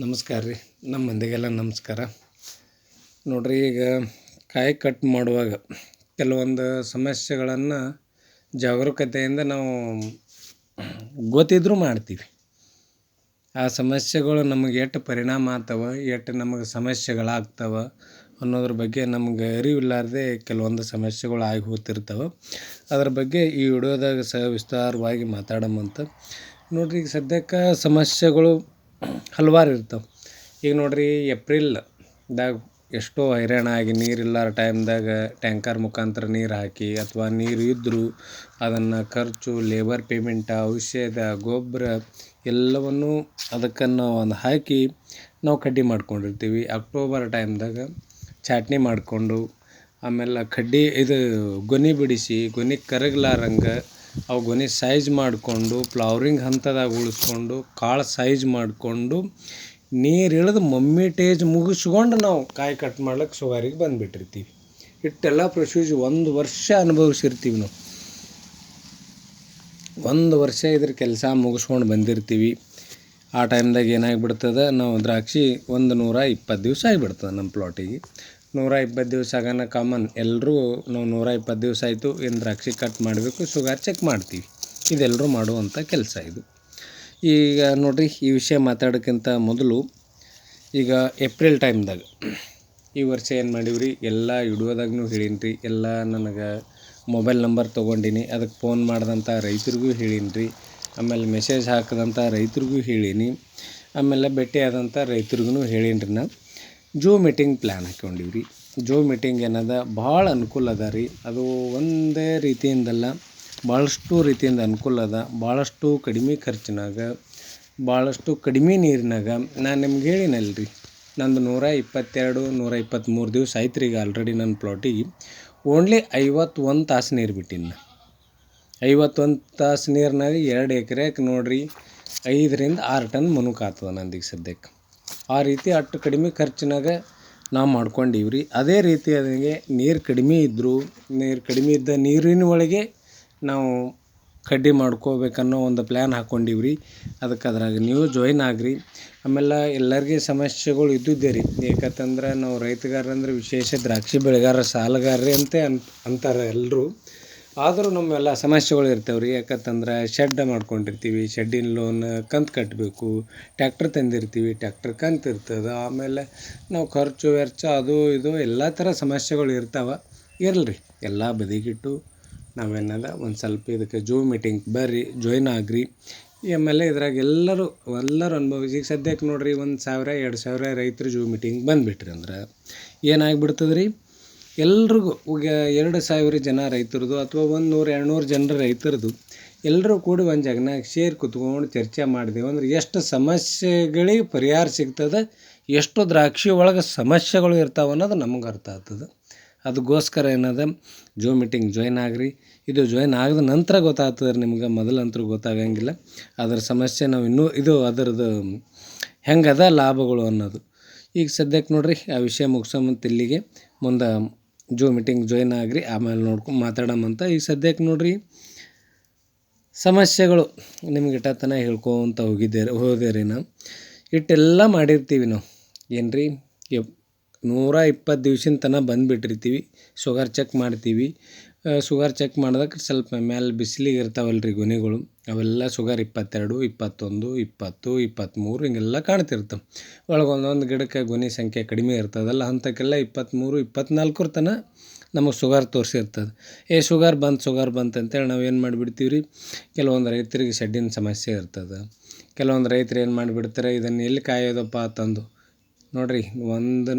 ನಮಸ್ಕಾರ ರೀ. ನಮ್ಮ ಮಂದಿಗೆಲ್ಲ ನಮಸ್ಕಾರ. ನೋಡ್ರಿ ಈಗ ಕಾಯಿ ಕಟ್ ಮಾಡುವಾಗ ಕೆಲವೊಂದು ಸಮಸ್ಯೆಗಳನ್ನು ಜಾಗರೂಕತೆಯಿಂದ ನಾವು ಗೊತ್ತಿದ್ದರೂ ಮಾಡ್ತೀವಿ. ಆ ಸಮಸ್ಯೆಗಳು ನಮಗೆ ಎಷ್ಟು ಪರಿಣಾಮ ಆಗ್ತವೆ, ಎಷ್ಟು ನಮಗೆ ಸಮಸ್ಯೆಗಳಾಗ್ತವೆ ಅನ್ನೋದ್ರ ಬಗ್ಗೆ ನಮ್ಗೆ ಅರಿವಿಲ್ಲಾರ್ದೆ ಕೆಲವೊಂದು ಸಮಸ್ಯೆಗಳು ಆಗಿ ಹೋಗ್ತಿರ್ತವೆ. ಅದ್ರ ಬಗ್ಗೆ ಈ ವಿಡಿಯೋದಾಗ ಸವಿಸ್ತಾರವಾಗಿ ಮಾತಾಡೋಮಂತ ನೋಡ್ರಿ ಈಗ ಸದ್ಯಕ್ಕೆ ಸಮಸ್ಯೆಗಳು ಹಲವಾರು ಇರ್ತಾವೆ. ಈಗ ನೋಡ್ರಿ ಏಪ್ರಿಲ್ದಾಗ ಎಷ್ಟೋ ಹೈರಾಣ ಆಗಿ ನೀರಿಲ್ಲಾರ ಟೈಮ್ದಾಗ ಟ್ಯಾಂಕರ್ ಮುಖಾಂತರ ನೀರು ಹಾಕಿ ಅಥವಾ ನೀರು ಇದ್ದರೂ ಅದನ್ನು ಖರ್ಚು ಲೇಬರ್ ಪೇಮೆಂಟ ಔಷಧ ಗೊಬ್ಬರ ಎಲ್ಲವನ್ನೂ ಅದಕ್ಕೆ ನಾವು ಒಂದು ಹಾಕಿ ನಾವು ಕಡ್ಡಿ ಮಾಡ್ಕೊಂಡಿರ್ತೀವಿ. ಅಕ್ಟೋಬರ್ ಟೈಮ್ದಾಗ ಚಾಟ್ನಿ ಮಾಡಿಕೊಂಡು ಆಮೇಲೆ ಕಡ್ಡಿ ಇದು ಗೊನೆ ಬಿಡಿಸಿ, ಗೊನೆ ಕರಗಲಾರಂಗೆ ಅವು ಗೊನೆ ಸೈಜ್ ಮಾಡಿಕೊಂಡು, ಫ್ಲವರಿಂಗ್ ಹಂತದಾಗ ಉಳಿಸ್ಕೊಂಡು, ಕಾಳು ಸೈಜ್ ಮಾಡಿಕೊಂಡು, ನೀರು ಇಳಿದು ಮಮ್ಮಿಟೇಜ್ ಮುಗಿಸ್ಕೊಂಡು ನಾವು ಕಾಯಿ ಕಟ್ ಮಾಡ್ಲಿಕ್ಕೆ ಸುಗಾರಿಗೆ ಬಂದುಬಿಟ್ಟಿರ್ತೀವಿ. ಇಟ್ಟೆಲ್ಲ ಪ್ರೊಸೀಜರ್ ಒಂದು ವರ್ಷ ಅನುಭವಿಸಿರ್ತೀವಿ ನಾವು. ಒಂದು ವರ್ಷ ಇದ್ರ ಕೆಲಸ ಮುಗಿಸ್ಕೊಂಡು ಬಂದಿರ್ತೀವಿ. ಆ ಟೈಮ್ದಾಗ ಏನಾಗಿಬಿಡ್ತದೆ, ನಾವು ದ್ರಾಕ್ಷಿ ಒಂದು ನೂರ ಇಪ್ಪತ್ತು ದಿವಸ ಆಗಿಬಿಡ್ತದೆ ನಮ್ಮ ಪ್ಲಾಟಿಗೆ ನೂರ ಇಪ್ಪತ್ತು ದಿವಸ ಆಗೋಣ ಕಾಮನ್ ಎಲ್ಲರೂ ನಾವು ನೂರ ಇಪ್ಪತ್ತು ದಿವಸ ಆಯಿತು, ಏನು ದ್ರಾಕ್ಷಿ ಕಟ್ ಮಾಡಬೇಕು ಶುಗರ್ ಚೆಕ್ ಮಾಡ್ತೀವಿ. ಇದೆಲ್ಲರೂ ಮಾಡುವಂಥ ಕೆಲಸ ಇದು. ಈಗ ನೋಡಿರಿ, ಈ ವಿಷಯ ಮಾತಾಡೋಕ್ಕಿಂತ ಮೊದಲು ಈಗ ಏಪ್ರಿಲ್ ಟೈಮ್ದಾಗ ಈ ವರ್ಷ ಏನು ಮಾಡೀವ್ರಿ? ಎಲ್ಲ ವಿಡಿಯೋದಾಗೂ ಹೇಳೀನಿ ರೀ ಎಲ್ಲ ನನಗೆ ಮೊಬೈಲ್ ನಂಬರ್ ತೊಗೊಂಡಿನಿ, ಅದಕ್ಕೆ ಫೋನ್ ಮಾಡಿದಂಥ ರೈತರಿಗೂ ಹೇಳೀನಿ ರೀ ಆಮೇಲೆ ಮೆಸೇಜ್ ಹಾಕಿದಂಥ ರೈತರಿಗೂ ಹೇಳೀನಿ, ಆಮೇಲೆ ಭೇಟಿಯಾದಂಥ ರೈತರಿಗೂ ಹೇಳೀನಿ ರೀ ನಾ ಜೂ ಮೀಟಿಂಗ್ ಪ್ಲ್ಯಾನ್ ಹಾಕ್ಕೊಂಡಿವಿ ರೀ ಜೂ ಮೀಟಿಂಗ್ ಏನದ, ಭಾಳ ಅನುಕೂಲ ಅದ ರೀ. ಅದು ಒಂದೇ ರೀತಿಯಿಂದಲ್ಲ, ಭಾಳಷ್ಟು ರೀತಿಯಿಂದ ಅನುಕೂಲ ಅದ. ಭಾಳಷ್ಟು ಕಡಿಮೆ ಖರ್ಚಿನಾಗ, ಭಾಳಷ್ಟು ಕಡಿಮೆ ನೀರಿನಾಗ, ನಾನು ನಿಮ್ಗೆ ಹೇಳಿನಲ್ಲ ರೀ ನಂದು ನೂರ ಇಪ್ಪತ್ತೆರಡು, ನೂರ ಇಪ್ಪತ್ತ್ಮೂರು ದಿವಸ ಆಯ್ತು ರೀ ಈಗ ಆಲ್ರೆಡಿ ನನ್ನ ಪ್ಲಾಟಿಗೆ ಓನ್ಲಿ ಐವತ್ತೊಂದು ತಾಸು ನೀರು ಬಿಟ್ಟಿನ ಐವತ್ತೊಂದು ತಾಸು ನೀರಿನಾಗ ಎರಡು ಎಕರೆಗೆ ನೋಡ್ರಿ, ಐದರಿಂದ ಆರು ಟನ್ ಮನುಕಾತದ ನಂದೀಗ ಸದ್ಯಕ್ಕೆ ಆ ರೀತಿ ಅಷ್ಟು ಕಡಿಮೆ ಖರ್ಚಿನಾಗ ನಾವು ಮಾಡ್ಕೊಂಡೀವಿ ರೀ ಅದೇ ರೀತಿ ಅದಂಗೆ ನೀರು ಕಡಿಮೆ ಇದ್ದರೂ ನೀರು ಕಡಿಮೆ ಇದ್ದ ನೀರಿನ ಒಳಗೆ ನಾವು ಕಡ್ಡಿ ಮಾಡ್ಕೋಬೇಕನ್ನೋ ಒಂದು ಪ್ಲ್ಯಾನ್ ಹಾಕ್ಕೊಂಡೀವಿ ರೀ ಅದಕ್ಕೆ ಅದ್ರಾಗ ನೀವು ಜಾಯ್ನ್ ಆಗ್ರಿ. ಆಮೇಲೆ ಎಲ್ಲರಿಗೆ ಸಮಸ್ಯೆಗಳು ಇದ್ದಿದ್ದೇ ರೀ ಯಾಕಂತಂದ್ರೆ ನಾವು ರೈತಗಾರಂದ್ರೆ ವಿಶೇಷ ದ್ರಾಕ್ಷಿ ಬೆಳೆಗಾರ ಸಾಲಗಾರರೇ ಅಂತ ಅಂತಾರೆ ಎಲ್ಲರೂ ಆದರೂ ನಮ್ಮೆಲ್ಲ ಸಮಸ್ಯೆಗಳು ಇರ್ತವೆ ರೀ. ಯಾಕಂತಂದ್ರೆ ಶೆಡ್ ಮಾಡ್ಕೊಂಡಿರ್ತೀವಿ ಶೆಡ್ಡಿನ ಲೋನ್ ಕಂತು ಕಟ್ಟಬೇಕು ಟ್ಯಾಕ್ಟ್ರ್ ತಂದಿರ್ತೀವಿ ಟ್ಯಾಕ್ಟ್ರ್ ಕಂತು ಇರ್ತದೆ, ಆಮೇಲೆ ನಾವು ಖರ್ಚು ವೆಚ್ಚ ಅದು ಇದು ಎಲ್ಲ ಥರ ಸಮಸ್ಯೆಗಳು ಇರ್ತಾವೆ. ಇರಲಿ ಎಲ್ಲ ಬದಿಗಿಟ್ಟು ನಾವೇನದ ಒಂದು ಸ್ವಲ್ಪ ಇದಕ್ಕೆ ಜೂ ಮೀಟಿಂಗ್ ಬರ್ರಿ ಜಾಯ್ನ್ ಆಗ್ರಿ. ಆಮೇಲೆ ಇದ್ರಾಗ ಎಲ್ಲರೂ ಎಲ್ಲರೂ ಅನುಭವಿಸಿ, ಈಗ ಸದ್ಯಕ್ಕೆ ನೋಡಿರಿ ಒಂದು ಸಾವಿರ, ಎರಡು ಸಾವಿರ ರೈತರು ಜೂ ಮೀಟಿಂಗ್ ಬಂದುಬಿಟ್ರಿ ಅಂದ್ರೆ ಏನಾಗ್ಬಿಡ್ತದೆ ಎಲ್ರಿಗೂ ಈಗ ಎರಡು ಸಾವಿರ ಜನ ರೈತರದು ಅಥವಾ ಒಂದು ನೂರು, ಎರಡು ನೂರು ಜನರ ರೈತರದು ಎಲ್ಲರೂ ಕೂಡಿ ಒಂದು ಜಾಗನಾಗ ಸೇರಿ ಕುತ್ಕೊಂಡು ಚರ್ಚೆ ಮಾಡಿದೆವು. ಅಂದ್ರೆ ಎಷ್ಟು ಸಮಸ್ಯೆಗಳಿಗೆ ಪರಿಹಾರ ಸಿಗ್ತದೆ, ಎಷ್ಟು ದ್ರಾಕ್ಷಿ ಒಳಗೆ ಸಮಸ್ಯೆಗಳು ಇರ್ತಾವೆ ಅನ್ನೋದು ನಮ್ಗೆ ಅರ್ಥ ಆಗ್ತದೆ. ಅದಕ್ಕೋಸ್ಕರ ಏನದ, ಜೋ ಮೀಟಿಂಗ್ ಜಾಯ್ನ್ ಆಗ್ರಿ. ಇದು ಜಾಯ್ನ್ ಆಗಿದ ನಂತರ ಗೊತ್ತಾಗ್ತದೆ ನಿಮ್ಗೆ ಮೊದಲಂತೂ ಗೊತ್ತಾಗಂಗಿಲ್ಲ. ಅದರ ಸಮಸ್ಯೆ ನಾವು ಇನ್ನೂ ಇದು ಅದರದ್ದು ಹೆಂಗದ ಲಾಭಗಳು ಅನ್ನೋದು. ಈಗ ಸದ್ಯಕ್ಕೆ ನೋಡ್ರಿ, ಆ ವಿಷಯ ಮುಗಿಸೋಮಂತ ಇಲ್ಲಿಗೆ. ಮುಂದೆ ಜೋ ಮೀಟಿಂಗ್ ಜಾಯ್ನ್ ಆಗ್ರಿ, ಆಮೇಲೆ ನೋಡ್ಕೊಂಡು ಮಾತಾಡೋಮಂತ ಈಗ ಸದ್ಯಕ್ಕೆ ನೋಡ್ರಿ, ಸಮಸ್ಯೆಗಳು ನಿಮ್ಗೆ ಇಟ್ಟತನ ಹೇಳ್ಕೊತ ಹೋಗಿದ್ದೆ ಹೋದೆ ರೀ ನಾವು ಇಟ್ಟೆಲ್ಲ ಮಾಡಿರ್ತೀವಿ ನಾವು. ಏನು ರೀ ನೂರ ಇಪ್ಪತ್ತು ದಿವ್ಸಿನ ತನಕ ಬಂದುಬಿಟ್ಟಿರ್ತೀವಿ. ಶುಗರ್ ಚೆಕ್ ಮಾಡ್ತೀವಿ. ಶುಗರ್ ಚೆಕ್ ಮಾಡ್ದಕ್ಕೆ ಸ್ವಲ್ಪ ಮ್ಯಾಲೆ ಬಿಸಿಲಿಗೆ ಇರ್ತಾವಲ್ಲ ರೀ ಅವೆಲ್ಲ ಶುಗರ್ ಇಪ್ಪತ್ತೆರಡು, ಇಪ್ಪತ್ತೊಂದು, ಇಪ್ಪತ್ತು ಇಪ್ಪತ್ತ್ಮೂರು ಹಿಂಗೆಲ್ಲ ಕಾಣ್ತಿರ್ತವೆ ಒಳಗೆ ಒಂದೊಂದು ಗಿಡಕ್ಕೆ ಗುಣಿ ಸಂಖ್ಯೆ ಕಡಿಮೆ ಇರ್ತದಲ್ಲ ಅಂಥಕ್ಕೆಲ್ಲ ಇಪ್ಪತ್ತ್ಮೂರು ಇಪ್ಪತ್ತ್ನಾಲ್ಕರ ತನ ನಮಗೆ ಶುಗರ್ ತೋರಿಸಿರ್ತದೆ. ಏ ಶುಗರ್ ಬಂತು ಶುಗರ್ ಬಂತು ಅಂತೇಳಿ ನಾವು ಏನು ಮಾಡಿಬಿಡ್ತೀವಿ ರೀ ಕೆಲವೊಂದು ರೈತರಿಗೆ ಶೆಡ್ಡಿನ ಸಮಸ್ಯೆ ಇರ್ತದೆ. ಕೆಲವೊಂದು ರೈತರು ಏನು ಮಾಡಿಬಿಡ್ತಾರೆ? ಇದನ್ನು ಎಲ್ಲಿ ಕಾಯೋದಪ್ಪ ತಂದು? ನೋಡಿರಿ, ಒಂದು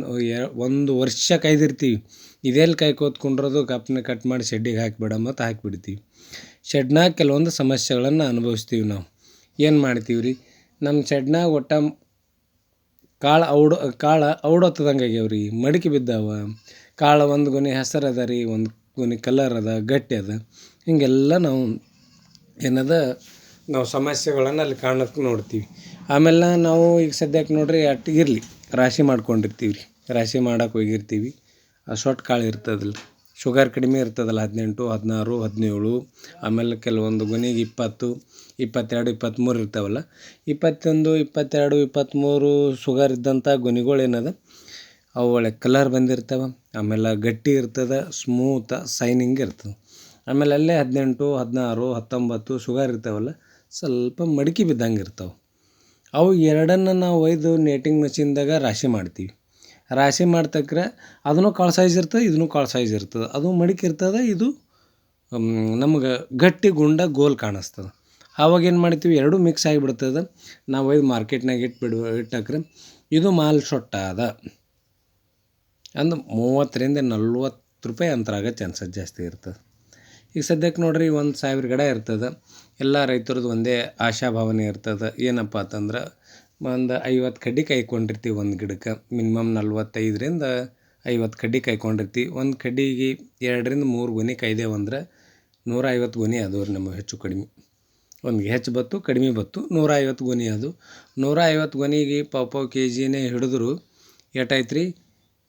ಒಂದು ವರ್ಷ ಕಾಯ್ದಿರ್ತೀವಿ. ಇದೆಲ್ಲಿ ಕಾಯ್ಕೋತ್ಕೊಂಡಿರೋದು? ಕಪ್ಪನ ಕಟ್ ಮಾಡಿ ಶೆಡ್ಡಿಗೆ ಹಾಕಿಬಿಡ, ಮತ್ತು ಹಾಕಿಬಿಡ್ತೀವಿ. ಶೆಡ್ನಾಗ ಕೆಲವೊಂದು ಸಮಸ್ಯೆಗಳನ್ನು ಅನುಭವಿಸ್ತೀವಿ ನಾವು. ಏನು ಮಾಡ್ತೀವಿ ರೀ ನಮ್ಮ ಶೆಡ್ನಾಗ ಒಟ್ಟು ಕಾಳು ಔಡ, ಕಾಳು ಔಡೊತ್ತದಂಗೆ ಆಗ್ಯಾವ ರೀ ಮಡಿಕೆ ಬಿದ್ದಾವ. ಕಾಳು ಒಂದು ಗೊನೆ ಹೆಸರು ಅದ ರೀ, ಒಂದು ಗೊನೆ ಕಲರ್ ಅದ, ಗಟ್ಟಿ ಅದ. ಹೀಗೆಲ್ಲ ನಾವು ಏನದ, ನಾವು ಸಮಸ್ಯೆಗಳನ್ನು ಅಲ್ಲಿ ಕಾಣಕ್ಕೆ ನೋಡ್ತೀವಿ. ಆಮೇಲೆ ನಾವು ಈಗ ಸದ್ಯಕ್ಕೆ ನೋಡ್ರಿ ಇರಲಿ, ರಾಶಿ ಮಾಡ್ಕೊಂಡಿರ್ತೀವಿ ರೀ ರಾಶಿ ಮಾಡಕ್ಕೆ ಹೋಗಿರ್ತೀವಿ. ಆ ಸೊಟ್ಟು ಕಾಳು ಇರ್ತದಲ್ಲ. ಶುಗರ್ ಕಡಿಮೆ ಇರ್ತದಲ್ಲ, ಹದಿನೆಂಟು, ಹದಿನಾರು, ಹದಿನೇಳು, ಆಮೇಲೆ ಕೆಲವೊಂದು ಗೊನೆಗೆ ಇಪ್ಪತ್ತು, ಇಪ್ಪತ್ತೆರಡು, ಇಪ್ಪತ್ತ್ಮೂರು ಇರ್ತಾವಲ್ಲ, ಇಪ್ಪತ್ತೊಂದು, ಇಪ್ಪತ್ತೆರಡು, ಇಪ್ಪತ್ತ್ಮೂರು ಶುಗರ್ ಇದ್ದಂಥ ಗೊನೆಗಳು ಏನದ? ಅವು ಒಳ್ಳೆ ಕಲರ್ ಬಂದಿರ್ತಾವೆ, ಆಮೇಲೆ ಗಟ್ಟಿ ಇರ್ತದೆ ಸ್ಮೂತ ಸೈನಿಂಗ್ ಇರ್ತದೆ. ಆಮೇಲೆ ಅಲ್ಲೇ ಹದಿನೆಂಟು, ಹದಿನಾರು, ಹತ್ತೊಂಬತ್ತು ಶುಗರ್ ಇರ್ತಾವಲ್ಲ, ಸ್ವಲ್ಪ ಮಡಿಕೆ ಬಿದ್ದಂಗೆ ಇರ್ತಾವೆ. ಅವು ಎರಡನ್ನು ನಾವು ಒಯ್ದು ನೇಟಿಂಗ್ ಮೆಷಿನ್ದಾಗ ರಾಶಿ ಮಾಡ್ತೀವಿ. ರಾಶಿ ಮಾಡ್ತಕ್ರೆ ಅದನ್ನು ಕಾಳು ಸೈಜ್ ಇರ್ತದೆ, ಇದನ್ನು ಕಾಳು ಸೈಜ್ ಇರ್ತದೆ. ಅದು ಮಡಿಕೆ ಇರ್ತದೆ, ಇದು ನಮ್ಗೆ ಗಟ್ಟಿ ಗುಂಡ ಗೋಲ್ ಕಾಣಿಸ್ತದೆ. ಆವಾಗ ಏನು ಮಾಡ್ತೀವಿ, ಎರಡೂ ಮಿಕ್ಸ್ ಆಗಿಬಿಡ್ತದೆ. ನಾವು ಒಯ್ದು ಮಾರ್ಕೆಟ್ನಾಗ ಇಟ್ಬಿಡುವ ಇಟ್ಟಕ್ರೆ ಇದು ಮಾಲ್ ಸೊಟ್ಟ ಅದ. ಅಂದ್ರೆ ಮೂವತ್ತರಿಂದ ನಲ್ವತ್ತು ರೂಪಾಯಿ ಅಂತರ ಚಾನ್ಸಸ್ ಜಾಸ್ತಿ ಇರ್ತದೆ. ಈಗ ಸದ್ಯಕ್ಕೆ ನೋಡ್ರಿ, ಒಂದು ಸಾವಿರ ಗಿಡ ಇರ್ತದೆ. ಎಲ್ಲ ರೈತರದ್ದು ಒಂದೇ ಆಶಾಭಾವನೆ ಇರ್ತದೆ. ಏನಪ್ಪ ಅಂತಂದ್ರೆ ಒಂದು ಐವತ್ತು ಕಡ್ಡಿ ಕಾಯ್ಕೊಂಡಿರ್ತೀವಿ ಒಂದು ಗಿಡಕ್ಕೆ. ಮಿನಿಮಮ್ ನಲ್ವತ್ತೈದರಿಂದ ಐವತ್ತು ಕಡ್ಡಿ ಕಾಯ್ಕೊಂಡಿರ್ತೀವಿ ಒಂದು ಕಡ್ಡಿಗೆ ಎರಡರಿಂದ ಮೂರು ಗೊನೆ ಕಾಯ್ದೇವು ಅಂದ್ರೆ ನೂರ ಐವತ್ತು ಗೊನೆ ಅದು ರೀ ನಮಗೆ ಹೆಚ್ಚು ಕಡಿಮೆ. ಒಂದು ಹೆಚ್ಚು ಬತ್ತು, ಕಡಿಮೆ ಬತ್ತು ನೂರ ಐವತ್ತು ಗೊನೆ ಅದು. ನೂರ ಐವತ್ತು ಗೊನೆಗೆ ಪಾವು ಪಾವ್ ಕೆ ಜಿನೇ ಹಿಡಿದ್ರು ಎಷ್ಟಾಯ್ತು ರೀ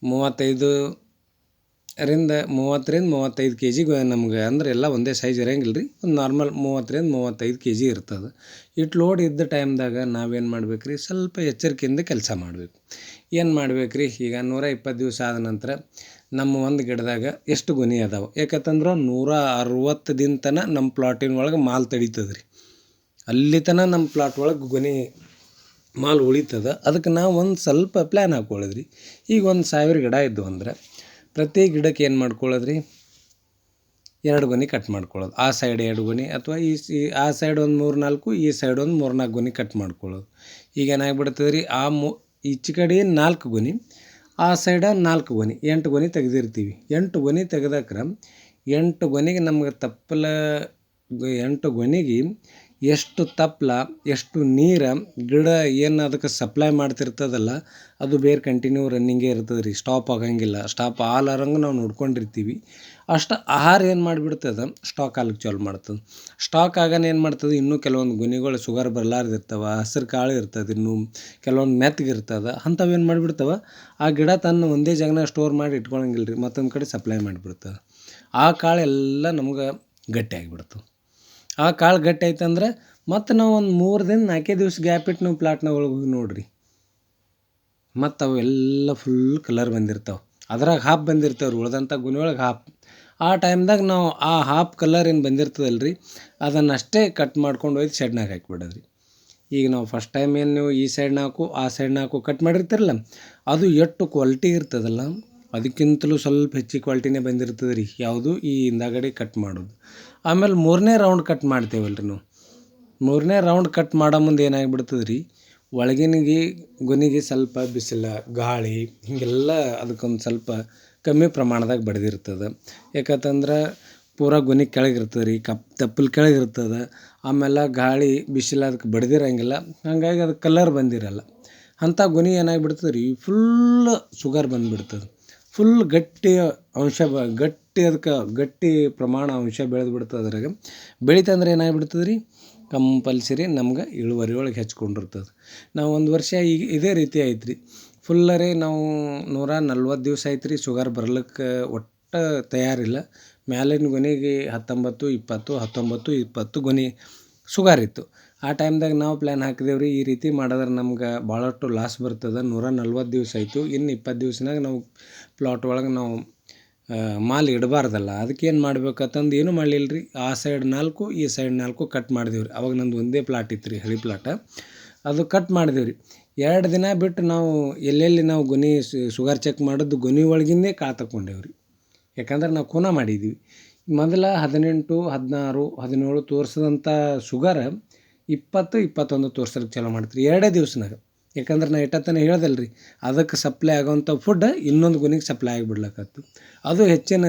ಮೂವತ್ತೈದು ರಿಂದ ಮೂವತ್ತರಿಂದ ಮೂವತ್ತೈದು ಕೆ ಜಿಗೆ ನಮ್ಗೆ ಅಂದ್ರೆ ಎಲ್ಲ ಒಂದೇ ಸೈಜ್ ಇರೋಂಗಿಲ್ಲ ರೀ ಒಂದು ನಾರ್ಮಲ್ ಮೂವತ್ತರಿಂದ ಮೂವತ್ತೈದು ಕೆ ಜಿ ಇರ್ತದೆ. ಇಟ್ಟು ಲೋಡ್ ಇದ್ದ ಟೈಮ್ದಾಗ ನಾವೇನು ಮಾಡ್ಬೇಕು ರೀ ಸ್ವಲ್ಪ ಎಚ್ಚರಿಕೆಯಿಂದ ಕೆಲಸ ಮಾಡಬೇಕು. ಏನು ಮಾಡ್ಬೇಕು ರೀ ಈಗ ನೂರ ಇಪ್ಪತ್ತು ದಿವಸ ಆದ ನಂತರ ನಮ್ಮ ಒಂದು ಗಿಡದಾಗ ಎಷ್ಟು ಗುಣಿ ಅದಾವೆ? ಯಾಕಂತಂದ್ರೆ ನೂರ ಅರವತ್ತು ದಿನ ತನಕ ನಮ್ಮ ಪ್ಲಾಟಿನ ಒಳಗೆ ಮಾಲ್ ತಡೀತದೆ ರೀ ಅಲ್ಲಿ ತನಕ ನಮ್ಮ ಪ್ಲಾಟ್ ಒಳಗೆ ಗೊನೆ ಮಾಲ್ ಉಳಿತದೆ. ಅದಕ್ಕೆ ನಾವು ಒಂದು ಸ್ವಲ್ಪ ಪ್ಲ್ಯಾನ್ ಹಾಕ್ಕೊಳ್ಳೋದ್ರಿ ಈಗ ಒಂದು ಸಾವಿರ ಗಿಡ ಇದ್ದವು ಅಂದ್ರೆ ಪ್ರತಿ ಗಿಡಕ್ಕೆ ಏನು ಮಾಡ್ಕೊಳ್ಳೋದು ರೀ ಎರಡು ಗೊನೆ ಕಟ್ ಮಾಡ್ಕೊಳ್ಳೋದು. ಆ ಸೈಡ್ ಎರಡು ಗೊನೆ ಅಥವಾ ಈ ಸಿ, ಆ ಸೈಡ್ ಒಂದು ಮೂರು ನಾಲ್ಕು ಈ ಸೈಡ್ ಒಂದು ಮೂರು ನಾಲ್ಕು ಗೊನೆ ಕಟ್ ಮಾಡ್ಕೊಳ್ಳೋದು. ಈಗ ಏನಾಗ್ಬಿಡ್ತದೆ ರೀ ಆ ಮು, ಈಚೆ ಕಡೆ ನಾಲ್ಕು ಗೊನೆ, ಆ ಸೈಡ ನಾಲ್ಕು ಗೊನೆ, ಎಂಟು ಗೊನೆ ತೆಗೆದಿರ್ತೀವಿ. ಎಂಟು ಗೊನೆ ತೆಗೆದಕ್ರೆ ಎಂಟು ಗೊನೆಗೆ ನಮ್ಗೆ ತಪ್ಪಲ, ಎಂಟು ಗೊನೆಗೆ ಎಷ್ಟು ತಪ್ಪಲ ಎಷ್ಟು ನೀರು, ಗಿಡ ಏನು ಅದಕ್ಕೆ ಸಪ್ಲೈ ಮಾಡ್ತಿರ್ತದಲ್ಲ, ಅದು ಬೇರೆ ಕಂಟಿನ್ಯೂ ರನ್ನಿಂಗೇ ಇರ್ತದೆ ರೀ ಸ್ಟಾಪ್ ಆಗಂಗಿಲ್ಲ ಸ್ಟಾಪ್ ಆಲಾರಂಗೆ ನಾವು ನೋಡ್ಕೊಂಡಿರ್ತೀವಿ. ಅಷ್ಟು ಆಹಾರ ಏನು ಮಾಡಿಬಿಡ್ತದೆ? ಸ್ಟಾಕ್ ಆಗ್ಲಿಕ್ಕೆ ಚಾಲು ಮಾಡ್ತದೆ. ಸ್ಟಾಕ್ ಆಗನ ಏನು ಮಾಡ್ತದೆ? ಇನ್ನೂ ಕೆಲವೊಂದು ಗುಣಿಗಳು ಶುಗರ್ ಬರಲಾರ್ದಿರ್ತವೆ ಹಸಿರು ಕಾಳು ಇರ್ತದೆ ಇನ್ನೂ, ಕೆಲವೊಂದು ಮೆತ್ತಗಿರ್ತದೆ ಅಂಥವು ಏನು ಮಾಡಿಬಿಡ್ತವೆ? ಆ ಗಿಡ ತನ್ನ ಒಂದೇ ಜಾಗನಾಗ ಸ್ಟೋರ್ ಮಾಡಿ ಇಟ್ಕೊಳಂಗಿಲ್ಲ ರೀ ಮತ್ತೊಂದು ಕಡೆ ಸಪ್ಲೈ ಮಾಡಿಬಿಡ್ತದೆ. ಆ ಕಾಳೆಲ್ಲ ನಮ್ಗೆ ಗಟ್ಟಿ ಆಗಿಬಿಡ್ತವೆ ಆ ಕಾಳು ಗಟ್ಟಿ ಆಯ್ತಂದ್ರೆ ಮತ್ತೆ ನಾವು ಒಂದು ಮೂರು ದಿನ ನಾಲ್ಕೇ ದಿವ್ಸ ಗ್ಯಾಪ್ ಇಟ್ಟು ನಾವು ಪ್ಲಾಟ್ನಾಗ ಒಳಗೆ ಹೋಗಿ ನೋಡಿರಿ. ಮತ್ತು ಅವೆಲ್ಲ ಫುಲ್ ಕಲರ್ ಬಂದಿರ್ತಾವೆ. ಅದ್ರಾಗ ಹಾಪ್ ಬಂದಿರ್ತಾವೆ ರೀ ಉಳ್ದಂಥ ಗುಣಿ ಒಳಗೆ ಹಾಪ್ ಆ ಟೈಮ್ದಾಗ ನಾವು ಆ ಹಾಪ್ ಕಲರ್ ಏನು ಬಂದಿರ್ತದಲ್ಲ ರೀ ಅದನ್ನು ಕಟ್ ಮಾಡ್ಕೊಂಡು ಒಯ್ದು ಶೆಡ್ನಾಗ ಹಾಕಿಬಿಡೋದು ರೀ ಈಗ ನಾವು ಫಸ್ಟ್ ಟೈಮ್ ಏನು ನೀವು ಈ ಸೈಡ್ ನಾಲ್ಕು ಆ ಸೈಡ್ ನಾಲ್ಕು ಕಟ್ ಮಾಡಿರ್ತೀರಲ್ಲ, ಅದು ಎಷ್ಟು ಕ್ವಾಲಿಟಿ ಇರ್ತದಲ್ಲ, ಅದಕ್ಕಿಂತಲೂ ಸ್ವಲ್ಪ ಹೆಚ್ಚಿಗೆ ಕ್ವಾಲಿಟಿನೇ ಬಂದಿರ್ತದೆ ರೀ ಯಾವುದು? ಈ ಹಿಂದಾಗಡೆ ಕಟ್ ಮಾಡೋದು. ಆಮೇಲೆ ಮೂರನೇ ರೌಂಡ್ ಕಟ್ ಮಾಡ್ತೇವಲ್ಲ ರೀ ನಾವು. ಮೂರನೇ ರೌಂಡ್ ಕಟ್ ಮಾಡೋ ಮುಂದೆ ಏನಾಗ್ಬಿಡ್ತದೆ ರೀ ಒಳಗಿನಿಗೆ, ಗುನಿಗೆ ಸ್ವಲ್ಪ ಬಿಸಿಲ, ಗಾಳಿ, ಹೀಗೆಲ್ಲ ಅದಕ್ಕೊಂದು ಸ್ವಲ್ಪ ಕಮ್ಮಿ ಪ್ರಮಾಣದಾಗ ಬಡ್ದಿರ್ತದೆ. ಯಾಕಂತಂದ್ರೆ ಪೂರ ಗುನಿ ಕೆಳಗಿರ್ತದೆ ರೀ ಕಪ್, ತಪ್ಪಲು ಕೆಳಗಿರ್ತದೆ. ಆಮೇಲೆ ಗಾಳಿ, ಬಿಸಿಲು ಅದಕ್ಕೆ ಬಡ್ದಿರಂಗಿಲ್ಲ. ಹಾಗಾಗಿ ಅದು ಕಲರ್ ಬಂದಿರಲ್ಲ. ಅಂಥ ಗೊನೆ ಏನಾಗ್ಬಿಡ್ತದೆ ರೀ ಫುಲ್ ಶುಗರ್ ಬಂದುಬಿಡ್ತದೆ. ಫುಲ್ ಗಟ್ಟಿ ಅಂಶ ಗಟ್ಟಿ ಅದಕ್ಕೆ, ಗಟ್ಟಿ ಪ್ರಮಾಣ ಅಂಶ ಬೆಳೆದು ಬಿಡ್ತದೆ ಅದ್ರಾಗ. ಬೆಳೀತಂದ್ರೆ ಏನಾಗ್ಬಿಡ್ತದೆ ರೀ ಕಂಪಲ್ಸರಿ ನಮ್ಗೆ ಇಳುವರಿ ಒಳಗೆ ಹೆಚ್ಕೊಂಡಿರ್ತದೆ. ನಾವು ಒಂದು ವರ್ಷ ಈಗ ಇದೇ ರೀತಿ ಐತೆ ರೀ ಫುಲ್ಲರೇ ನಾವು ನೂರ ನಲ್ವತ್ತು ದಿವಸ ಆಯ್ತು ರೀ ಶುಗರ್ ಬರ್ಲಿಕ್ಕೆ ಒಟ್ಟು ತಯಾರಿಲ್ಲ. ಮ್ಯಾಲಿನ ಗೊನೆಗೆ ಹತ್ತೊಂಬತ್ತು, ಇಪ್ಪತ್ತು ಹತ್ತೊಂಬತ್ತು, ಇಪ್ಪತ್ತು ಗೊನೆ ಶುಗರ್ ಇತ್ತು. ಆ ಟೈಮ್ದಾಗ ನಾವು ಪ್ಲ್ಯಾನ್ ಹಾಕಿದೇವ್ರಿ, ಈ ರೀತಿ ಮಾಡಿದ್ರೆ ನಮ್ಗೆ ಭಾಳಷ್ಟು ಲಾಸ್ ಬರ್ತದೆ. ನೂರ ನಲ್ವತ್ತು ದಿವಸ ಆಯಿತು. ಇನ್ನು ಇಪ್ಪತ್ತು ದಿವ್ಸನಾಗ ನಾವು ಪ್ಲಾಟ್ ಒಳಗೆ ನಾವು ಮಾಲ್ ಇಡಬಾರ್ದಲ್ಲ. ಅದಕ್ಕೆ ಏನು ಮಾಡ್ಬೇಕಂತಂದು ಏನೂ ಮಾಡಲಿಲ್ಲ ರೀ ಆ ಸೈಡ್ ನಾಲ್ಕು, ಈ ಸೈಡ್ ನಾಲ್ಕು ಕಟ್ ಮಾಡಿದೆವು ಅವಾಗ ನಂದು ಒಂದೇ ಪ್ಲಾಟ್ ಇತ್ತು ರೀ ಹಳಿ ಪ್ಲಾಟ ಅದು ಕಟ್ ಮಾಡಿದೆವು ಎರಡು ದಿನ ಬಿಟ್ಟು ನಾವು ಎಲ್ಲೆಲ್ಲಿ ನಾವು ಗೊನಿ ಶುಗರ್ ಚೆಕ್ ಮಾಡಿದ್ದು ಗೊನಿ ಒಳಗಿಂದೇ ಕಾಳು ತಕ್ಕೊಂಡೇವ್ರಿ. ಯಾಕಂದ್ರೆ ನಾವು ಖೂನ ಮಾಡಿದ್ವಿ. ಮೊದಲ ಹದಿನೆಂಟು, ಹದಿನಾರು, ಹದಿನೇಳು ತೋರಿಸಿದಂಥ ಶುಗರ ಇಪ್ಪತ್ತು, ಇಪ್ಪತ್ತೊಂದು ತೋರ್ಸಲಿಕ್ಕೆ ಚಾಲೂ ಮಾಡ್ತೀರಿ. ಎರಡೇ ದಿವ್ಸನಾಗ. ಯಾಕಂದ್ರೆ ನಾ ಇಟ್ಟತನ ಹೇಳ್ದಲ್ಲ ರೀ ಅದಕ್ಕೆ ಸಪ್ಲೈ ಆಗೋವಂಥ ಫುಡ್ ಇನ್ನೊಂದು ಗುಣಿಗೆ ಸಪ್ಲೈ ಆಗಿಬಿಡ್ಲಕ್ಕತ್ತು ಅದು ಹೆಚ್ಚಿನ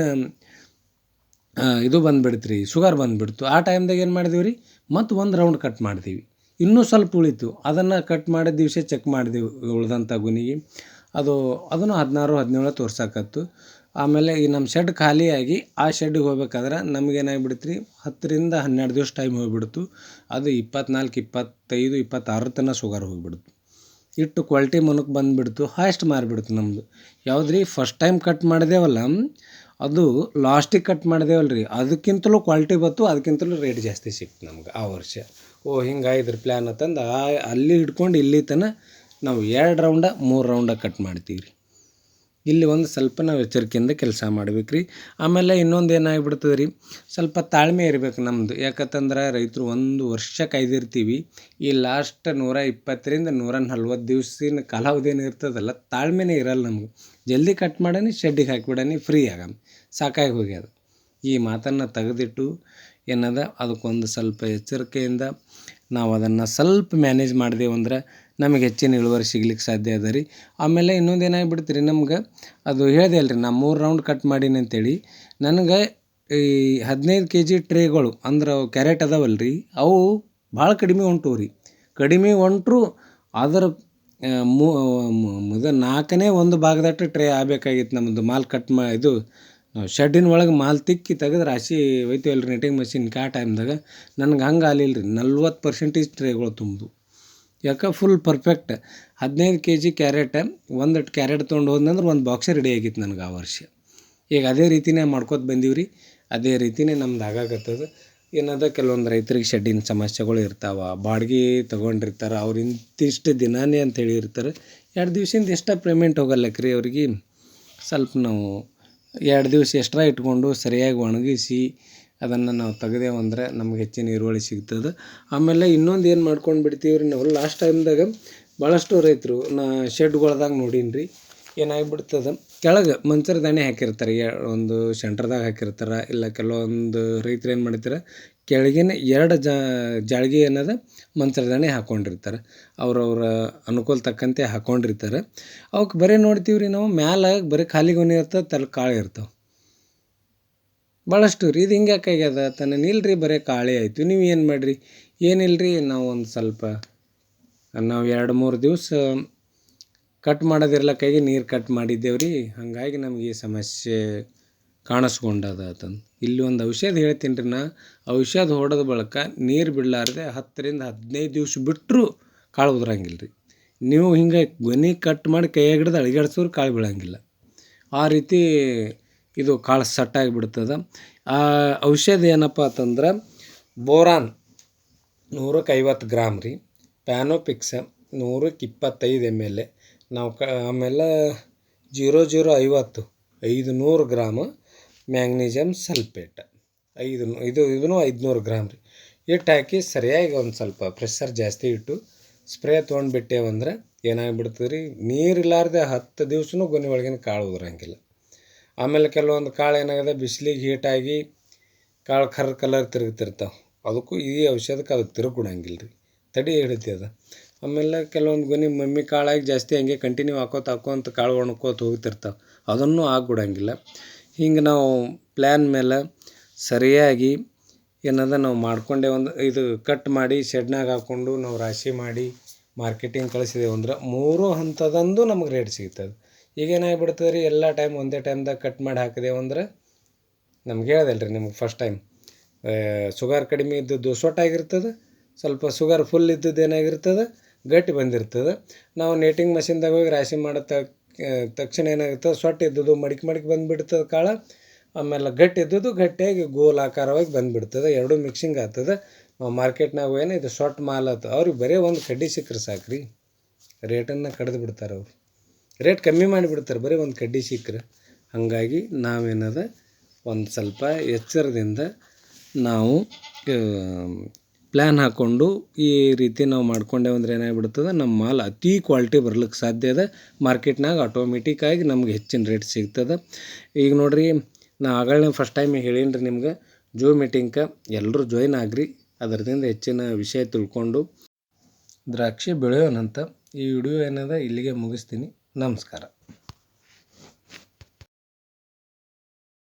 ಇದು ಬಂದುಬಿಡ್ತು ರೀ ಶುಗರ್ ಬಂದುಬಿಡ್ತು. ಆ ಟೈಮ್ದಾಗ ಏನು ಮಾಡಿದೀವಿ ರೀ ಮತ್ತು ಒಂದು ರೌಂಡ್ ಕಟ್ ಮಾಡ್ತೀವಿ ಇನ್ನೂ ಸ್ವಲ್ಪ ಉಳಿತು. ಅದನ್ನು ಕಟ್ ಮಾಡಿದ ದಿವಸ ಚೆಕ್ ಮಾಡಿದೆವು ಉಳ್ದಂಥ ಗುನಿಗೆ. ಅದು, ಅದನ್ನು ಹದಿನಾರು, ಹದಿನೇಳು ತೋರ್ಸಕತ್ತು ಆಮೇಲೆ ಈ ನಮ್ಮ ಶೆಡ್ ಖಾಲಿಯಾಗಿ ಆ ಶೆಡ್ಡಿಗೆ ಹೋಗ್ಬೇಕಾದ್ರೆ ನಮಗೇನಾಗ್ಬಿಡ್ತು ರೀ ಹತ್ತರಿಂದ ಹನ್ನೆರಡು ದಿವಸ ಟೈಮ್ ಹೋಗ್ಬಿಡ್ತು. ಅದು ಇಪ್ಪತ್ನಾಲ್ಕು, ಇಪ್ಪತ್ತೈದು, ಇಪ್ಪತ್ತಾರು ತನಕ ಶುಗರ್ ಹೋಗ್ಬಿಡ್ತು. ಇಟ್ಟು ಕ್ವಾಲಿಟಿ ಮುನಕ್ಕೆ ಬಂದುಬಿಡ್ತು. ಹಾಸ್ಟ್ ಮಾರಿಬಿಡ್ತು ನಮ್ಮದು ಯಾವ್ದು ರೀ ಫಸ್ಟ್ ಟೈಮ್ ಕಟ್ ಮಾಡಿದೆವಲ್ಲ? ಅದು ಲಾಸ್ಟಿಗೆ ಕಟ್ ಮಾಡಿದೆವಲ್ಲ ರೀ ಅದಕ್ಕಿಂತಲೂ ಕ್ವಾಲಿಟಿ ಬತ್ತು ಅದಕ್ಕಿಂತಲೂ ರೇಟ್ ಜಾಸ್ತಿ ಸಿಕ್ತು ನಮ್ಗೆ ಆ ವರ್ಷ. ಓ ಹಿಂಗಾಯ್ತು ಪ್ಲ್ಯಾನ್ ಅಂತಂದು ಅಲ್ಲಿ ಹಿಡ್ಕೊಂಡು ಇಲ್ಲಿ ತನಕ ನಾವು ಎರಡು ರೌಂಡ ಮೂರು ರೌಂಡ ಕಟ್ ಮಾಡ್ತೀವಿ ರೀ ಇಲ್ಲಿ ಒಂದು ಸ್ವಲ್ಪ ನಾವು ಎಚ್ಚರಿಕೆಯಿಂದ ಕೆಲಸ ಮಾಡ್ಬೇಕು ಆಮೇಲೆ ಇನ್ನೊಂದು ಏನಾಗ್ಬಿಡ್ತದೆ ರೀ ಸ್ವಲ್ಪ ತಾಳ್ಮೆ ಇರಬೇಕು ನಮ್ಮದು ಯಾಕಂತಂದ್ರೆ ರೈತರು ಒಂದು ವರ್ಷ ಕಾಯ್ದಿರ್ತೀವಿ. ಈ ಲಾಸ್ಟ್ ನೂರ ಇಪ್ಪತ್ತರಿಂದ ನೂರ ನಲ್ವತ್ತು ದಿವ್ಸಿನ ಕಾಲಾವಧಿ ಏನು ಇರ್ತದಲ್ಲ, ತಾಳ್ಮೆನೇ ಇರಲ್ಲ ನಮಗೆ. ಜಲ್ದಿ ಕಟ್ ಮಾಡನಿ ಶೆಡ್ಡಿಗೆ ಹಾಕಿಬಿಡನಿ ಫ್ರೀ ಆಗಮ್ ಸಾಕಾಗಿ ಹೋಗ್ಯದ. ಈ ಮಾತನ್ನು ತೆಗೆದಿಟ್ಟು ಏನದ, ಅದಕ್ಕೊಂದು ಸ್ವಲ್ಪ ಎಚ್ಚರಿಕೆಯಿಂದ ನಾವು ಅದನ್ನು ಸ್ವಲ್ಪ ಮ್ಯಾನೇಜ್ ಮಾಡಿದೆವು ಅಂದ್ರೆ ನಮಗೆ ಹೆಚ್ಚಿನ ಇಳುವರಿ ಸಿಗ್ಲಿಕ್ಕೆ ಸಾಧ್ಯ ಅದ ರೀ. ಆಮೇಲೆ ಇನ್ನೊಂದು ಏನಾಗ್ಬಿಡ್ತು ರೀ ನಮ್ಗೆ, ಅದು ಹೇಳಿದೆ ಅಲ್ರಿ, ನಾ ಮೂರು ರೌಂಡ್ ಕಟ್ ಮಾಡೀನಿ ಅಂತೇಳಿ. ನನಗೆ ಈ ಹದಿನೈದು ಕೆ ಜಿ ಟ್ರೇಗಳು ಅಂದ್ರೆ ಅವು ಕ್ಯಾರೆಟ್ ಅದಾವಲ್ಲ ರೀ ಅವು ಭಾಳ ಕಡಿಮೆ ಹೊಂಟು ರೀ. ಕಡಿಮೆ ಹೊಂಟ್ರು ಅದರ ಮುದ ನಾಲ್ಕನೇ ಒಂದು ಭಾಗದಷ್ಟು ಟ್ರೇ ಆಗಬೇಕಾಗಿತ್ತು ನಮ್ಮದು ಮಾಲ್ ಕಟ್ ಮಾ, ಇದು ಶೆಡ್ಡಿನ ಒಳಗೆ ಮಾಲ್ ತಿಕ್ಕಿ ತೆಗೆದು ರಾಶಿ ಒಯ್ತೀವಲ್ಲ ರೀ ನೆಟಿಂಗ್ ಮಷಿನ್ ಕಾ ಟೈಮ್ದಾಗ. ನನಗೆ ಹಂಗೆ ಆಲಿಲ್ಲ ರೀ ನಲ್ವತ್ತು ಪರ್ಸೆಂಟೇಜ್ ಟ್ರೇಗಳು ತುಂಬಿದ್ವು ಯಾಕೆ ಫುಲ್ ಪರ್ಫೆಕ್ಟ್ ಹದಿನೈದು ಕೆ ಜಿ ಕ್ಯಾರೆಟ್ ಒಂದಷ್ಟು ಕ್ಯಾರೆಟ್ ತೊಗೊಂಡು ಹೋದ್ನಂದ್ರೆ ಒಂದು ಬಾಕ್ಸೇ ರೆಡಿ ಆಗಿತ್ತು ನನಗೆ ಆ ವರ್ಷ. ಈಗ ಅದೇ ರೀತಿನೇ ಮಾಡ್ಕೋತ ಬಂದೀವಿ ಅದೇ ರೀತಿನೇ ನಮ್ದು ಆಗಾಕತ್ತದ. ಏನದ ಕೆಲವೊಂದು ರೈತರಿಗೆ ಶೆಡ್ಡಿನ ಸಮಸ್ಯೆಗಳು ಇರ್ತಾವೆ. ಬಾಡ್ಗೆ ತೊಗೊಂಡಿರ್ತಾರೆ. ಅವ್ರು ಇಂತಿಷ್ಟು ದಿನಾನೇ ಅಂತ ಹೇಳಿರ್ತಾರೆ ಎರಡು ದಿವ್ಸದಿಂದ ಎಷ್ಟ ಪೇಮೆಂಟ್ ಹೋಗಲ್ಲಕ್ರಿ ಅವ್ರಿಗೆ? ಸ್ವಲ್ಪ ನಾವು ಎರಡು ದಿವಸ ಎಕ್ಸ್ಟ್ರಾ ಇಟ್ಕೊಂಡು ಸರಿಯಾಗಿ ಒಣಗಿಸಿ ಅದನ್ನು ನಾವು ತೆಗೆದೇವು ಅಂದರೆ ನಮ್ಗೆ ಹೆಚ್ಚಿನ ಇರುವಳಿ ಸಿಗ್ತದೆ. ಆಮೇಲೆ ಇನ್ನೊಂದು ಏನು ಮಾಡ್ಕೊಂಡು ಬಿಡ್ತೀವಿ ರೀ ನಾವು ಲಾಸ್ಟ್ ಟೈಮ್ದಾಗ ಭಾಳಷ್ಟು ರೈತರು ನಾ ಶೆಡ್ಗಳ್ದಾಗ ನೋಡೀನಿ ರೀ ಏನಾಗ್ಬಿಡ್ತದೆ? ಕೆಳಗೆ ಮಂಚರ ದಾಣಿ ಹಾಕಿರ್ತಾರೆ. ಒಂದು ಸೆಂಟ್ರ್ದಾಗ ಹಾಕಿರ್ತಾರೆ. ಇಲ್ಲ ಕೆಲವೊಂದು ರೈತರು ಏನು ಮಾಡ್ತಾರೆ ಕೆಳಗಿನ ಎರಡು ಜಾಳ್ಗೆ ಏನದ ಮಂಚರ ದಾಣಿ ಹಾಕ್ಕೊಂಡಿರ್ತಾರೆ ಅವ್ರವ್ರ ಅನುಕೂಲ ತಕ್ಕಂತೆ ಹಾಕ್ಕೊಂಡಿರ್ತಾರೆ ಅವಕ್ಕೆ ಬರೀ ನೋಡ್ತೀವಿ ನಾವು, ಮ್ಯಾಲೆ ಬರೀ ಖಾಲಿ ಗೊನೆ ಇರ್ತದೆ ತಲೆ ಕಾಳು ಇರ್ತಾವೆ. ಭಾಳಷ್ಟು ರೀ. ಇದು ಹಿಂಗೆ ಆಗ್ಯದ ತನ್ನ ನಿಲ್ರಿ, ಬರೇ ಕಾಳೆ ಆಯಿತು. ನೀವು ಏನು ಮಾಡಿರಿ? ಏನಿಲ್ಲ ರೀ ನಾವು ಒಂದು ಸ್ವಲ್ಪ, ನಾವು ಎರಡು ಮೂರು ದಿವಸ ಕಟ್ ಮಾಡೋದಿರ್ಲಕ್ಕಾಗಿ ನೀರು ಕಟ್ ಮಾಡಿದ್ದೇವೆ ರೀ. ಹಾಗಾಗಿ ನಮಗೆ ಈ ಸಮಸ್ಯೆ ಕಾಣಿಸ್ಕೊಂಡದ ಅಂತಂದು ಇಲ್ಲಿ ಒಂದು ಔಷಧ ಹೇಳ್ತೀನಿ ರೀ ನಾ. ಔಷಧ ಹೊಡೆದ ಬಳಿಕ ನೀರು ಬಿಡಲಾರ್ದೆ ಹತ್ತರಿಂದ ಹದಿನೈದು ದಿವ್ಸ ಬಿಟ್ಟರೂ ಕಾಳು ಉದ್ರಂಗಿಲ್ಲ ನೀವು ಹಿಂಗೆ ಗೊನೆ ಕಟ್ ಮಾಡಿ ಕೈಯಾಗಿಡ್ದು ಅಳಿಗಾಡ್ಸೋರು ಕಾಳು ಬೀಳಂಗಿಲ್ಲ. ಆ ರೀತಿ ಇದು ಕಾಳು ಸಟ್ಟಾಗಿ ಬಿಡ್ತದೆ ಆ ಔಷಧ ಏನಪ್ಪ ಅಂತಂದ್ರೆ ಬೋರಾನ್ ನೂರಕ್ಕೆ ಐವತ್ತು ಗ್ರಾಮ್ ರೀ, ಪ್ಯಾನೋಪಿಕ್ಸ ನೂರಕ್ಕೆ ಇಪ್ಪತ್ತೈದು ಎಂ ಎಲ್ ಎ. ನಾವು ಕ ಆಮೇಲೆ ಜೀರೋ ಜೀರೋ ಐವತ್ತು ಐದು ನೂರು ಗ್ರಾಮ್ ಮ್ಯಾಗ್ನೀಷಿಯಮ್ ಸಲ್ಪೇಟ್ ಐದು ಇದು ಇದನ್ನು ಐದುನೂರು ಗ್ರಾಮ್ ರೀ. ಇಟ್ಟು ಹಾಕಿ ಸರಿಯಾಗಿ ಒಂದು ಸ್ವಲ್ಪ ಪ್ರೆಷರ್ ಜಾಸ್ತಿ ಇಟ್ಟು ಸ್ಪ್ರೇ ತೊಗೊಂಡ್ಬಿಟ್ಟೇವಂದ್ರೆ ಏನಾಗಿಬಿಡ್ತದೆ ರೀ, ನೀರಿಲ್ಲಾರ್ದೆ ಹತ್ತು ದಿವ್ಸನೂ ಗೊನೆ ಒಳಗಿನ ಕಾಳು ಉದುರಂಗಿಲ್ಲ. ಆಮೇಲೆ ಕೆಲವೊಂದು ಕಾಳು ಏನಾಗಿದೆ? ಬಿಸಿಲಿಗೆ ಹೀಟಾಗಿ ಕಾಳು ಕರ್ ಕಲರ್ ತಿರುಗ್ತಿರ್ತಾವೆ. ಅದಕ್ಕೂ ಈ ಔಷಧಕ್ಕೆ ಅದು ತಿರುಗಿಬಿಡಂಗಿಲ್ಲ ರೀ ತಡಿ ಹಿಡಿತದ ಆಮೇಲೆ ಕೆಲವೊಂದು ಗೊನೆ ಮಮ್ಮಿ ಕಾಳಾಗಿ ಜಾಸ್ತಿ ಹಂಗೆ ಕಂಟಿನ್ಯೂ ಹಾಕೋತ ಹಾಕೋಂತ ಕಾಳು ಒಣಕೋತ ಹೋಗ್ತಿರ್ತಾವೆ. ಅದನ್ನು ಆಗ್ಬಿಡಂಗಿಲ್ಲ ಹಿಂಗೆ ನಾವು ಪ್ಲ್ಯಾನ್ ಮೇಲೆ ಸರಿಯಾಗಿ ಏನದ ನಾವು ಮಾಡಿಕೊಂಡೆ ಒಂದು ಇದು ಕಟ್ ಮಾಡಿ ಶೆಡ್ನಾಗ ಹಾಕ್ಕೊಂಡು ನಾವು ರಾಶಿ ಮಾಡಿ ಮಾರ್ಕೆಟಿಂಗ್ ಕಳಿಸಿದೆವು ಅಂದ್ರೆ ಮೂರು ಹಂತದಂದು ನಮಗೆ ರೇಟ್ ಸಿಗ್ತದೆ. ಈಗ ಏನಾಗ್ಬಿಡ್ತದೆ ರೀ, ಎಲ್ಲ ಟೈಮ್ ಒಂದೇ ಟೈಮ್ದಾಗ ಕಟ್ ಮಾಡಿ ಹಾಕಿದೆವು ಅಂದ್ರೆ ನಮ್ಗೆ ಹೇಳ್ದಲ್ಲ ರೀ ನಿಮ್ಗೆ ಫಸ್ಟ್ ಟೈಮ್ ಶುಗರ್ ಕಡಿಮೆ ಇದ್ದದ್ದು ಸೊಟ್ಟಾಗಿರ್ತದೆ ಸ್ವಲ್ಪ ಶುಗರ್ ಫುಲ್ ಇದ್ದದ್ದು ಏನಾಗಿರ್ತದೆ, ಗಟ್ಟಿ ಬಂದಿರ್ತದೆ. ನಾವು ನೇಟಿಂಗ್ ಮಷಿನ್ದಾಗ ಹೋಗಿ ರಾಶಿ ಮಾಡೋ ತಕ್ಷಣ ಏನಾಗಿರ್ತದೆ ಸೊಟ್ಟ ಇದ್ದದ್ದು ಮಡಿಕೆ ಮಡಿಕೆ ಬಂದುಬಿಡ್ತದೆ ಕಾಳು, ಆಮೇಲೆ ಗಟ್ಟಿ ಇದ್ದದ್ದು ಗಟ್ಟಿಯಾಗಿ ಗೋಲ್ ಆಕಾರವಾಗಿ ಬಂದುಬಿಡ್ತದೆ, ಎರಡೂ ಮಿಕ್ಸಿಂಗ್ ಆಗ್ತದೆ. ಮಾರ್ಕೆಟ್ನಾಗ ಏನು ಇದು ಸೊಟ್ಟು ಮಾಲ್ ಆತು, ಅವ್ರಿಗೆ ಬರೀ ಒಂದು ಕಡ್ಡಿ ಸಿಕ್ಕರೆ ಸಾಕು ರೀ ರೇಟನ್ನು ಕಡ್ದು ಬಿಡ್ತಾರೆ ಅವರು. ರೇಟ್ ಕಮ್ಮಿ ಮಾಡಿಬಿಡ್ತಾರೆ, ಬರೀ ಒಂದು ಕಡ್ಡಿ ಸಿಕ್ಕರೆ ಹಾಗಾಗಿ ನಾವೇನದ, ಒಂದು ಸ್ವಲ್ಪ ಎಚ್ಚರದಿಂದ ನಾವು ಪ್ಲ್ಯಾನ್ ಹಾಕ್ಕೊಂಡು ಈ ರೀತಿ ನಾವು ಮಾಡ್ಕೊಂಡೇವು ಅಂದ್ರೆ ಏನಾಗ್ಬಿಡ್ತದೆ ನಮ್ಮ ಮಾಲ್ ಅತಿ ಕ್ವಾಲಿಟಿ ಬರ್ಲಿಕ್ಕೆ ಸಾಧ್ಯ ಅದ. ಮಾರ್ಕೆಟ್ನಾಗ ಆಟೋಮೆಟಿಕ್ಕಾಗಿ ನಮ್ಗೆ ಹೆಚ್ಚಿನ ರೇಟ್ ಸಿಗ್ತದೆ. ಈಗ ನೋಡಿರಿ, ನಾ ಆಗಳೇ ಫಸ್ಟ್ ಟೈಮ್ ಹೇಳೀನಿ ರೀ ನಿಮ್ಗೆ, ಜೂ ಮೀಟಿಂಗ್ಗೆ ಎಲ್ಲರೂ ಜಾಯ್ನ್ ಆಗ್ರಿ. ಅದರದಿಂದ ಹೆಚ್ಚಿನ ವಿಷಯ ತಿಳ್ಕೊಂಡು, ದ್ರಾಕ್ಷಿ ಬೆಳೆಯೋಣಂತ ಈ ವಿಡಿಯೋ ಏನದ ಇಲ್ಲಿಗೆ ಮುಗಿಸ್ತೀನಿ. ನಮಸ್ಕಾರ.